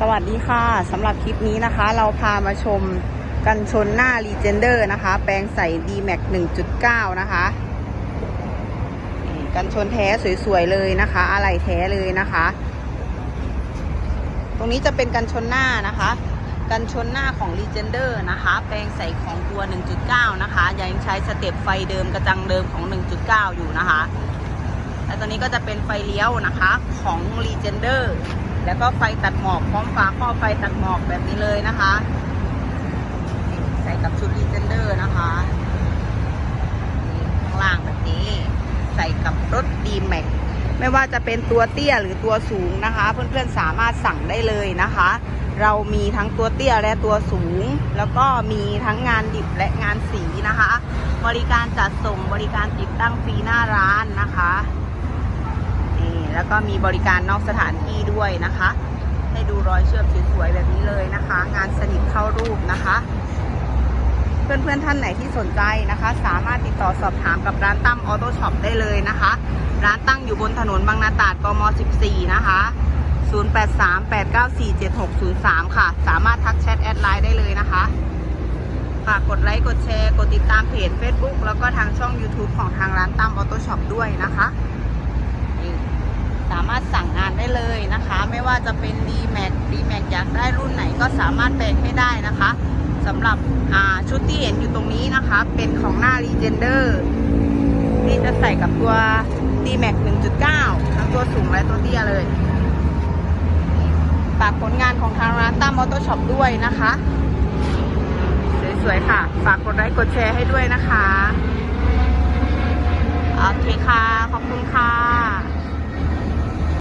สวัสดีค่ะสำหรับคลิปนี้นะคะ เราพามาชมกันชนหน้า r e g e n d e r นะคะ แปลงใส่ D-Max 1.9 นะคะ กันชนแท้สวยๆเลยนะคะ อะไหล่แท้เลยนะคะ ตรงนี้จะเป็นกันชนหน้านะคะ กันชนหน้าของ r e g e n d e r นะคะ แปลงใส่ของตัว 1.9 นะคะ ยังใช้สเต็ปไฟเดิมกระจังเดิมของ 1.9 อยู่นะคะ และตัวนี้ก็จะเป็นไฟเลี้ยวนะคะของ r e g e n d e r แล้วก็ไฟตัดหมอกพร้อมฝาครอไฟตัดหมอกแบบนี้เลยนะคะ ใส่กับชุด r e g e n d e r นะคะนี่ข้างล่างแบบนี้ ใส่กับรถ d m a x ไม่ว่าจะเป็นตัวเตี้ยหรือตัวสูงนะคะ เพื่อนๆสามารถสั่งได้เลยนะคะ เรามีทั้งตัวเตี้ยและตัวสูง แล้วก็มีทั้งงานดิบและงานสีนะคะ บริการจัดส่งบริการติดตั้งฟรีหน้าร้านนะคะนี่แล้วก็มีบริการนอกสถานที่ ด้วยนะคะ ให้ดูรอยเชื่อมสวยๆแบบนี้เลยนะคะ งานสนิทเข้ารูปนะคะ เพื่อนๆท่านไหนที่สนใจนะคะ สามารถติดต่อสอบถามกับร้านตั้มออโต้ช็อปได้เลยนะคะ ร้านตั้งอยู่บนถนนบางนาตราดกม 14 นะคะ 0838947603 ค่ะ สามารถทักแชทแอดไลน์ได้เลยนะคะฝากกดไลค์ กดแชร์ กดติดตามเพจ Facebook แล้วก็ทางช่อง YouTube ของทางร้านตั้มออโต้ช็อปด้วยนะคะ สามารถสั่งงานได้ ว่าจะเป็น d m a x d m a x อยากได้รุ่นไหนก็สามารถแปลงให้ได้นะคะสำหรับชุดที่เห็นอยู่ตรงนี้นะคะ เป็นของหน้า r e g e n d e r นี่จะใส่กับตัว d m a x 1.9 ทั้งตัวสูงและตัวเตี้ยเลยฝากผลงานของทางร้านตั้มออโต้ช็อปด้วยนะคะ สวยๆค่ะ ฝากกดไลค์กดแชร์ให้ด้วยนะคะ โอเคค่ะ ขอบคุณค่ะ